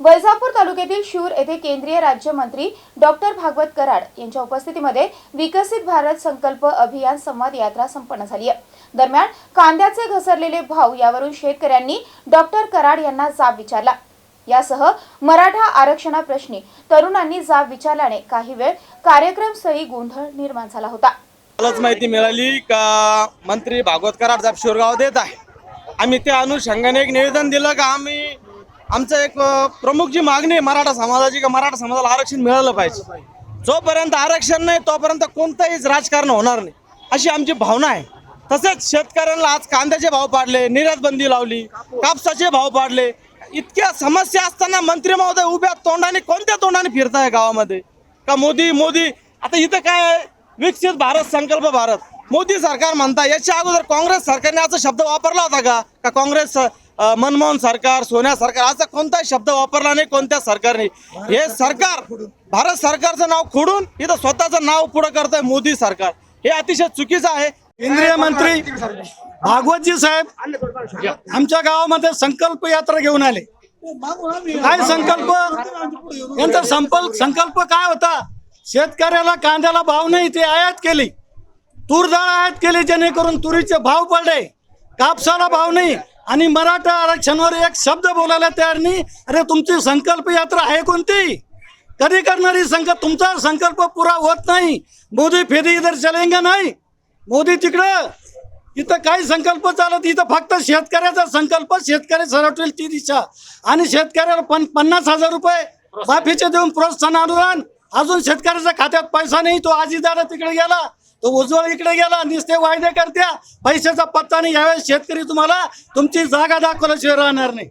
वैजापूर तालुक्यातील शूर येथे केंद्रीय राज्यमंत्री डॉक्टर भागवत कराड यांच्या उपस्थितीमध्ये विकसित भारत संकल्प अभियान संवाद यात्रा संपन्न झाली आहे. दरम्यान कांद्याचे घसरलेले भाव यावरून शेतकऱ्यांनी डॉक्टर कराड यांना जाब विचारला. यासह मराठा आरक्षणाप्रश्नी तरुणांनी जाब विचारल्याने काही वेळ कार्यक्रम सही गोंधळ निर्माण झाला होता. मलाच माहिती मिळाली का मंत्री भागवत कराड जाब शिरगाव देत आहे. आम्ही त्या अनुषंगाने एक निवेदन दिलं का आम्ही आमचं एक प्रमुख जी मागणी आहे मराठा समाजाची का मराठा समाजाला आरक्षण मिळालं पाहिजे. जोपर्यंत आरक्षण नाही तोपर्यंत कोणतंहीच राजकारण होणार नाही. अशी आमची भावना आहे. तसेच शेतकऱ्यांना आज कांद्याचे भाव पाडले निर्यात बंदी लावली कापसाचे भाव पाडले. इतक्या समस्या असताना मंत्री महोदय उभ्या तोंडाने कोणत्या तोंडाने फिरताय गावामध्ये? का मोदी मोदी आता इथं काय विकसित भारत संकल्प भारत. मोदी सरकार म्हणता याच्या अगोदर काँग्रेस सरकारने असा शब्द वापरला होता का? का काँग्रेस मनमोहन सरकार सोनिया सरकार असा कोणताही शब्द वापरला नाही कोणत्या सरकारने. हे सरकार भारत सरकारचं नाव खोडून इथं स्वतःचं नाव पुढं करत आहे मोदी सरकार. हे अतिशय चुकीचं आहे. केंद्रीय मंत्री भागवतजी साहेब आमच्या गावामध्ये संकल्प यात्रा घेऊन आले. काय संकल्प? यांचा संकल्प संकल्प काय होता? शेतकऱ्याला कांद्याला भाव नाही ते आयात केली. तूर डाळ आयात केली जेणेकरून तुरीचे भाव पडले. कापसाला भाव नाही आणि मराठा आरक्षणावर एक शब्द बोलायला तयार नाही. अरे तुमची संकल्प यात्रा आहे कोणती? कधी करणारी संक तुमचा संकल्प पुरा होत नाही. मोदी फेरी इधर चलेंगे नाही. मोदी तिकडं. इथं काही संकल्प चालत इथं फक्त शेतकऱ्याचा संकल्प शेतकरी सरवटेल ती दिशा. आणि शेतकऱ्याला पण पन्नास हजार रुपये माफीचे देऊन प्रोत्साहन अनुदान. अजून शेतकऱ्याच्या खात्यात पैसा नाही तो आजीदारा तिकडे गेला. तो उज्ज्वल इकडे गेला नुसते वायदे करत्या. पैशाचा पत्ता नाही यावेळेस शेतकरी तुम्हाला तुमची जागा दाखवल्याशिवाय राहणार नाही.